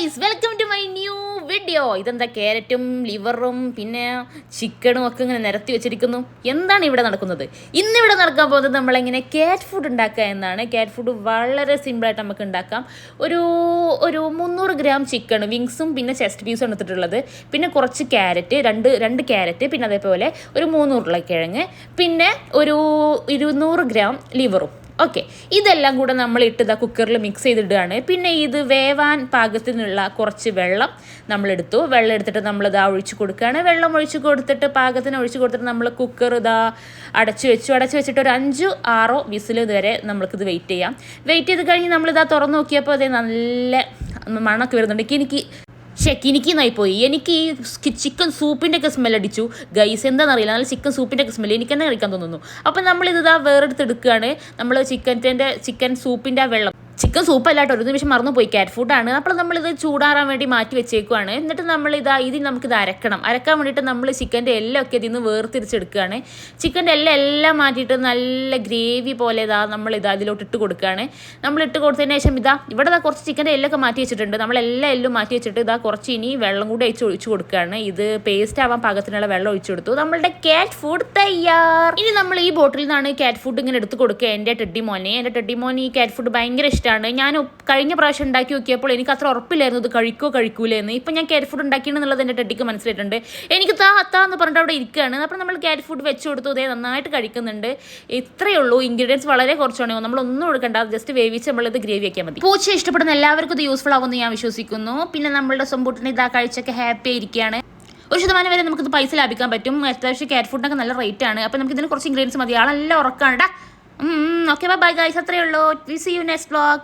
Guys welcome to my new video. ഇതെന്താ ക്യാരറ്റും ലിവറും പിന്നെ ചിക്കനും ഒക്കെ ഇങ്ങനെ നിരത്തി വെച്ചിരിക്കുന്നു. എന്താണ് ഇവിടെ നടക്കുന്നത്? ഇന്ന് ഇവിടെ നടക്കാൻ പോകുന്നത് നമ്മളെങ്ങനെ ക്യാറ്റ് ഫുഡ് ഉണ്ടാക്കുക എന്നാണ്. ക്യാറ്റ് ഫുഡ് വളരെ സിമ്പിളായിട്ട് നമുക്ക് ഉണ്ടാക്കാം. ഒരു ഒരു മുന്നൂറ് ഗ്രാം ചിക്കൻ വിങ്സും പിന്നെ ചെസ്റ്റ് പീസും എടുത്തിട്ടുള്ളത്. പിന്നെ കുറച്ച് ക്യാരറ്റ് രണ്ട് രണ്ട് ക്യാരറ്റ് പിന്നെ അതേപോലെ ഒരു മൂന്ന് കിഴങ്ങ് പിന്നെ ഒരു ഇരുന്നൂറ് ഗ്രാം ലിവറും ഓക്കെ ഇതെല്ലാം കൂടെ നമ്മൾ ഇട്ടത് കുക്കറിൽ മിക്സ് ചെയ്തിടുകയാണ്. പിന്നെ ഇത് വേവാൻ പാകത്തിനുള്ള കുറച്ച് വെള്ളം നമ്മളെടുത്തു വെള്ളം എടുത്തിട്ട് നമ്മൾ ഇതാ ഒഴിച്ച് കൊടുക്കുകയാണ്. വെള്ളം ഒഴിച്ച് കൊടുത്തിട്ട് പാകത്തിന് ഒഴിച്ച് കൊടുത്തിട്ട് നമ്മൾ കുക്കർ ഇതാ അടച്ചു വെച്ചു. അടച്ചു വെച്ചിട്ട് ഒരു അഞ്ച് ആറോ വിസിൽ ഇതുവരെ നമ്മൾക്കിത് വെയിറ്റ് ചെയ്യാം. വെയിറ്റ് ചെയ്ത് കഴിഞ്ഞ് നമ്മളിതാ തുറന്നു നോക്കിയപ്പോൾ അതേ നല്ല മണമൊക്കെ വരുന്നുണ്ട്. എനിക്ക് എനിക്ക് പോയി എനിക്ക് ഈ ചിക്കൻ സൂപ്പിന്റെ ഒക്കെ സ്മെൽ അടിച്ചു. ഗൈസ് എന്താണെന്നറിയില്ല നല്ല ചിക്കൻ സൂപ്പിന്റെ ഒക്കെ സ്മെൽ എനിക്ക് തന്നെ കഴിക്കാൻ തോന്നുന്നു. അപ്പം നമ്മളിത് വേറെടുത്ത് എടുക്കുകയാണ്. നമ്മൾ ചിക്കന്റെ ചിക്കൻ സൂപ്പിന്റെ ആ വെള്ളം. ചിക്കൻ സൂപ്പ് അല്ലാട്ടോ ഒരു നിമിഷം മറന്നു പോയി കാറ്റ് ഫുഡാണ് അപ്പോൾ നമ്മളിത് ചൂടാറാൻ വേണ്ടി മാറ്റി വെച്ചേക്കുവാണ്. എന്നിട്ട് നമ്മൾ ഇതാ ഇതിൽ നമുക്കിത് അരക്കണം. അരക്കാൻ വേണ്ടിയിട്ട് നമ്മൾ ചിക്കന്റെ എല്ലൊക്കെ ഇതിൽ നിന്ന് വേർതിരിച്ചെടുക്കുകയാണ്. ചിക്കന്റെ എല്ലാം എല്ലാം മാറ്റിയിട്ട് നല്ല ഗ്രേവി പോലെ ഇതാ നമ്മൾ ഇതാ ഇതിലോട്ട് ഇട്ട് കൊടുക്കുകയാണ്. നമ്മൾ ഇട്ട് കൊടുത്തതിന് ശേഷം ഇതാ ഇവിടെ ഇതാ കുറച്ച് ചിക്കന്റെ എല്ലൊക്കെ മാറ്റി വെച്ചിട്ടുണ്ട്. നമ്മൾ നമ്മളെല്ലാം എല്ലും മാറ്റി വെച്ചിട്ട് ഇതാ കുറച്ച് ഇനി വെള്ളം കൂടി അയച്ച് ഒഴിച്ചു കൊടുക്കുകയാണ്. ഇത് പേസ്റ്റ് ആവാൻ പാകത്തിനുള്ള വെള്ളം ഒഴിച്ചു കൊടുത്തു. നമ്മളുടെ കാറ്റ് ഫുഡ് തയ്യാർ. ഇനി നമ്മൾ ഈ ബോട്ടിൽ നിന്നാണ് കാറ്റ് ഫുഡ് ഇങ്ങനെ എടുത്ത് കൊടുക്കുക. എന്റെ ടെഡ്ഡി മോനെ. എന്റെ ടെഡ്ഡി മോൻ ഈ കാറ്റ് ഫുഡ് ഭയങ്കര ഇഷ്ടമാണ്. ഞാൻ കഴിഞ്ഞ പ്രാവശ്യം ഉണ്ടാക്കി നോക്കിയപ്പോൾ എനിക്ക് അത്ര ഉറപ്പില്ലായിരുന്നു. ഇത് കഴിക്കോ കഴിക്കൂലേ എന്ന്. ഇപ്പം ഞാൻ കാറ്റ് ഫുഡ് ഉണ്ടാക്കിയെന്നുള്ളത് എന്റെ ടെഡിക്ക് മനസ്സിലായിട്ടുണ്ട്. എനിക്ക് താ താ എന്ന് പറഞ്ഞിട്ട് അവിടെ ഇരിക്കുകയാണ്. അപ്പോൾ നമ്മൾ കാറ്റ് ഫുഡ് വെച്ച് കൊടുത്തു. ഇതേ നന്നായിട്ട് കഴിക്കുന്നുണ്ട്. ഇത്രയേ ഉള്ളൂ. ഇൻഗ്രീഡിയൻസ് വളരെ കുറച്ചാണെങ്കിൽ നമ്മളൊന്നും കൊടുക്കേണ്ട ജസ്റ്റ് വേവിച്ച് നമ്മളിത് ഗ്രേവി ആക്കിയാൽ മതി. പൂച്ച ഇഷ്ടപ്പെടുന്ന എല്ലാവർക്കും ഇത് യൂസ്ഫുൾ ആവുമെന്ന് ഞാൻ വിശ്വസിക്കുന്നു. പിന്നെ നമ്മളുടെ സ്വന്തം ഇതാ കഴിച്ചൊക്കെ ഹാപ്പി ആയിരിക്കുകയാണ്. ഒരു ശതമാനം വരെ നമുക്കിത് പൈസ ലാഭിക്കാൻ പറ്റും. അത്യാവശ്യം കാറ്റ് ഫുഡിനൊക്കെ നല്ല റേറ്റ് ആണ്. അപ്പോൾ നമുക്ക് ഇതിന് കുറച്ച് ഇൻഗ്രീഡിയൻസ് മതി. ആളെല്ലാം ഉറക്കാണ്. ഓക്കെ ബൈ ബൈ ഗൈസ് അത്രയേ ഉള്ളൂ. C you next vlog